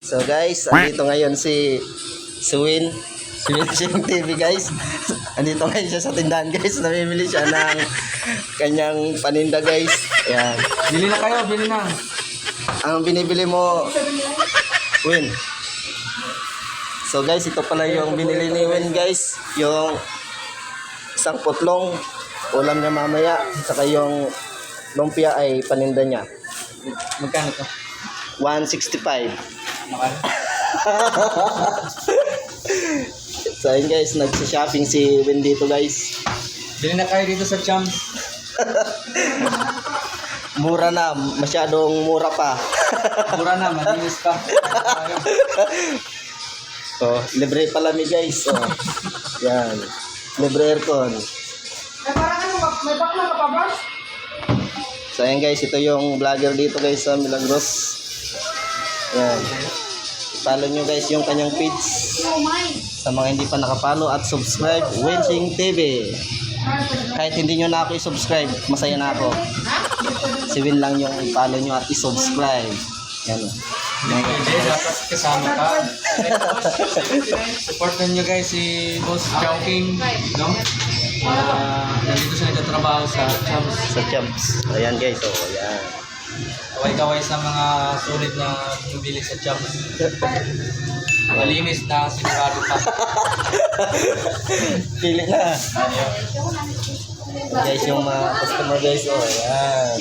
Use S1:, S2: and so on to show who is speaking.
S1: So guys, andito ngayon si Suwin. Suwin TV guys. Andito ngayon siya sa tindahan guys. Namimili siya ng kanyang paninda guys. Ayan.
S2: Bili na kayo, bili na.
S1: Ang binibili mo, Win. So guys, ito pala yung binili ni Win guys. Yung isang putlong ulam niya mamaya. Saka yung lumpia ay paninda niya.
S2: Magkano to?
S1: 165. So ayun guys, nagsa-shopping si Win dito guys.
S2: Bili na kayo dito sa Champs.
S1: Mura na, masyadong mura pa.
S2: Mura na, malinis pa.
S1: oh, libre pala mi guys. Oh. Yan. Libre aircon. So ayan guys, ito yung vlogger dito guys sa Milagros. Yan. Follow nyo guys yung kanyang page. Sa mga hindi pa nakapalo at subscribe, Wensing TV. Kahit hindi nyo na ako i-subscribe, masaya na ako. Si Win lang yung i-follow nyo at i-subscribe. Yan.
S2: Dapat kasama ka. Supportan nyo guys si Boss Chowking. No? Ah, nandito siya nagtatrabaho sa Champs.
S1: Sa champs. Ayan guys, oh, ayan.
S2: Kaway-kaway sa mga sulit na bumibili sa Champs. Malinis na sigurado pa.
S1: Pili na. Guys, yung mga customer guys, oh, ayan.